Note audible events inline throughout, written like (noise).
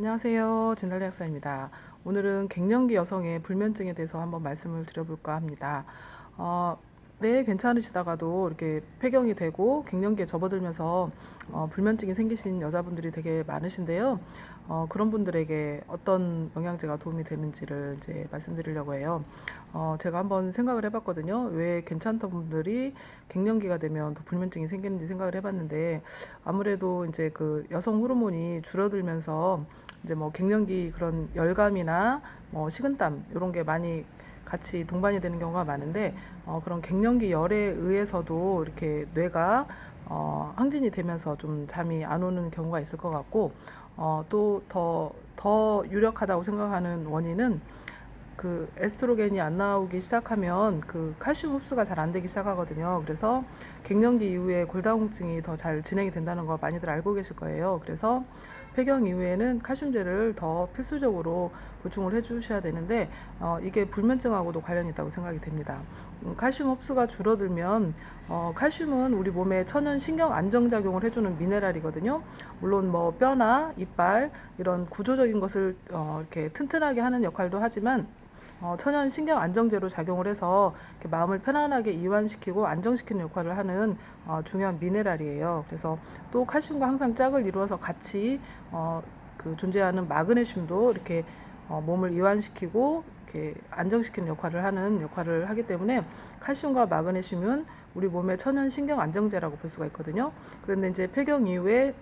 안녕하세요. 진달래 약사입니다. 오늘은 갱년기 여성의 불면증에 대해서 한번 말씀을 드려볼까 합니다. 어, 네, 괜찮으시다가도 이렇게 폐경이 되고 갱년기에 접어들면서 어, 불면증이 생기신 여자분들이 되게 많으신데요. 어, 그런 분들에게 어떤 영양제가 도움이 되는지를 이제 말씀드리려고 해요. 어, 제가 한번 생각을 해봤거든요. 왜 괜찮던 분들이 갱년기가 되면 더 불면증이 생기는지 생각을 해봤는데 아무래도 이제 그 여성 호르몬이 줄어들면서 이제 뭐 갱년기 그런 열감이나 뭐 식은땀 이런 게 많이 같이 동반이 되는 경우가 많은데 어, 그런 갱년기 열에 의해서도 이렇게 뇌가 어, 항진이 되면서 좀 잠이 안 오는 경우가 있을 것 같고 어, 또더더 유력하다고 생각하는 원인은 그 에스트로겐이 안 나오기 시작하면 그 칼슘 흡수가 잘 안 되기 시작하거든요. 그래서 갱년기 이후에 골다공증이 더 잘 진행이 된다는 거 많이들 알고 계실 거예요. 그래서 폐경 이후에는 칼슘제를 더 필수적으로 보충을 해주셔야 되는데 어, 이게 불면증하고도 관련이 있다고 생각이 됩니다. 음, 칼슘 흡수가 줄어들면 어, 칼슘은 우리 몸에 천연 신경 안정작용을 해주는 미네랄이거든요. 물론 뭐 뼈나 이빨 이런 구조적인 것을 어, 이렇게 튼튼하게 하는 역할도 하지만 어, 천연 신경 안정제로 작용을 해서 마음을 편안하게 이완시키고 안정시키는 역할을 하는 어, 중요한 미네랄이에요. 그래서 또 칼슘과 항상 짝을 이루어서 같이 어, 그 존재하는 마그네슘도 이렇게 어, 몸을 이완시키고 이렇게 안정시키는 역할을 하는 역할을 하기 때문에 칼슘과 마그네슘은 우리 몸의 천연 신경 안정제라고 볼 수가 있거든요. 그런데 이제 폐경 이후에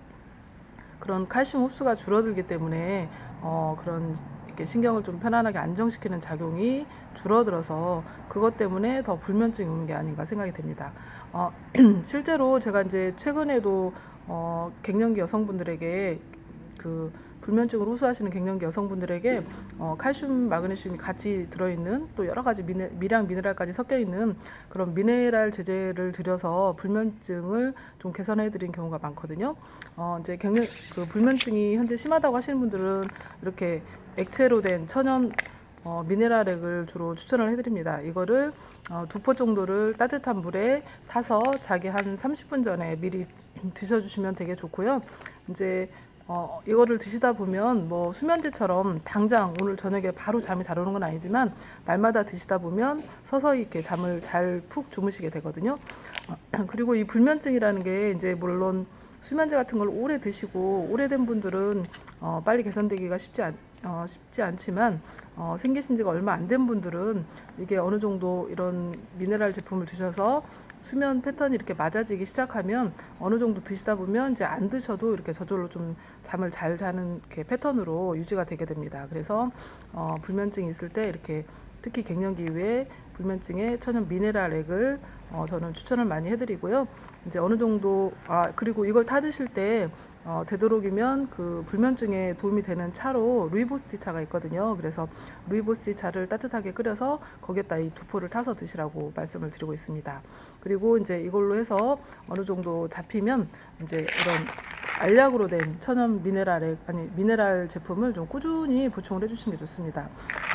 그런 칼슘 흡수가 줄어들기 때문에 어, 그런 이렇게 신경을 좀 편안하게 안정시키는 작용이 줄어들어서 그것 때문에 더 불면증이 오는 게 아닌가 생각이 됩니다. 어, (clears throat) 실제로 제가 이제 최근에도 어, 갱년기 여성분들에게 그 불면증을 호소하시는 갱년기 여성분들에게 어, 칼슘, 마그네슘이 같이 들어있는 또 여러 가지 미네, 미량 미네랄까지 섞여 있는 그런 미네랄 제제를 들여서 불면증을 좀 개선해 드린 경우가 많거든요. 어, 이제 갱년 그 불면증이 현재 심하다고 하시는 분들은 이렇게 액체로 된 천연 어, 미네랄액을 주로 추천을 해드립니다. 이거를 어, 두포 정도를 따뜻한 물에 타서 자기 한 30분 전에 미리 드셔주시면 되게 좋고요. 이제 어, 이거를 드시다 보면 뭐 수면제처럼 당장 오늘 저녁에 바로 잠이 잘 오는 건 아니지만 날마다 드시다 보면 서서히 이렇게 잠을 잘 푹 주무시게 되거든요. 어, (clears throat) 그리고 이 불면증이라는 게 이제 물론 수면제 같은 걸 오래 드시고 오래된 분들은 어, 빨리 개선되기가 쉽지 않, 어, 쉽지 않지만 어, 생기신 지가 얼마 안 된 분들은 이게 어느 정도 이런 미네랄 제품을 드셔서 수면 패턴이 이렇게 맞아지기 시작하면 어느 정도 드시다 보면 이제 안 드셔도 이렇게 저절로 좀 잠을 잘 자는 이렇게 패턴으로 유지가 되게 됩니다. 그래서 어, 불면증이 있을 때 이렇게 특히 갱년기 이후에 불면증에 천연 미네랄 액을 어, 저는 추천을 많이 해드리고요. 이제 어느 정도 아 그리고 이걸 타 드실 때 어, 되도록이면 그 불면증에 도움이 되는 차로 루이보스티 차가 있거든요. 그래서 루이보스티 차를 따뜻하게 끓여서 거기에다 이 두 포를 타서 드시라고 말씀을 드리고 있습니다. 그리고 이제 이걸로 해서 어느 정도 잡히면 이제 이런 알약으로 된 천연 미네랄의 아니 미네랄 제품을 좀 꾸준히 보충을 해주시는 게 좋습니다.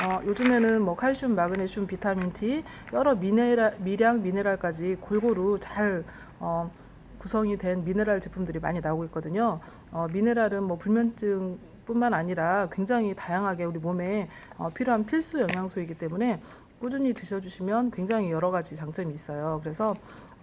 어, 요즘에는 뭐 칼슘, 마그네슘, 비타민 T 여러 미네랄 미량 미네랄까지 골고루 잘 어, 구성이 된 미네랄 제품들이 많이 나오고 있거든요. 어, 미네랄은 뭐 불면증 뿐만 아니라 굉장히 다양하게 우리 몸에 어, 필요한 필수 영양소이기 때문에 꾸준히 드셔주시면 굉장히 여러 가지 장점이 있어요. 그래서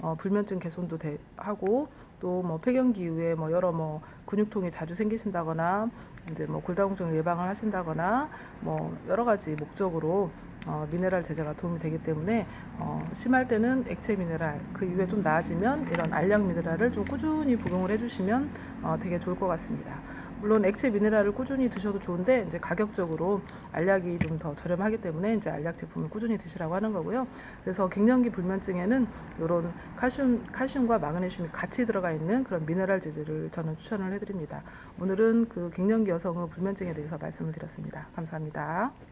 어, 불면증 개선도 돼, 하고 또 뭐 폐경기 이후에 뭐 여러 뭐 근육통이 자주 생기신다거나 이제 뭐 골다공증 예방을 하신다거나 뭐 여러 가지 목적으로 어, 미네랄 제제가 도움이 되기 때문에 어, 심할 때는 액체 미네랄 그 이후에 좀 나아지면 이런 알약 미네랄을 좀 꾸준히 복용을 해주시면 어, 되게 좋을 것 같습니다. 물론 액체 미네랄을 꾸준히 드셔도 좋은데 이제 가격적으로 알약이 좀 더 저렴하기 때문에 이제 알약 제품을 꾸준히 드시라고 하는 거고요. 그래서 갱년기 불면증에는 이런 칼슘 칼슘과 마그네슘이 같이 들어가 있는 그런 미네랄 제제를 저는 추천을 해드립니다. 오늘은 그 갱년기 여성의 불면증에 대해서 말씀을 드렸습니다. 감사합니다.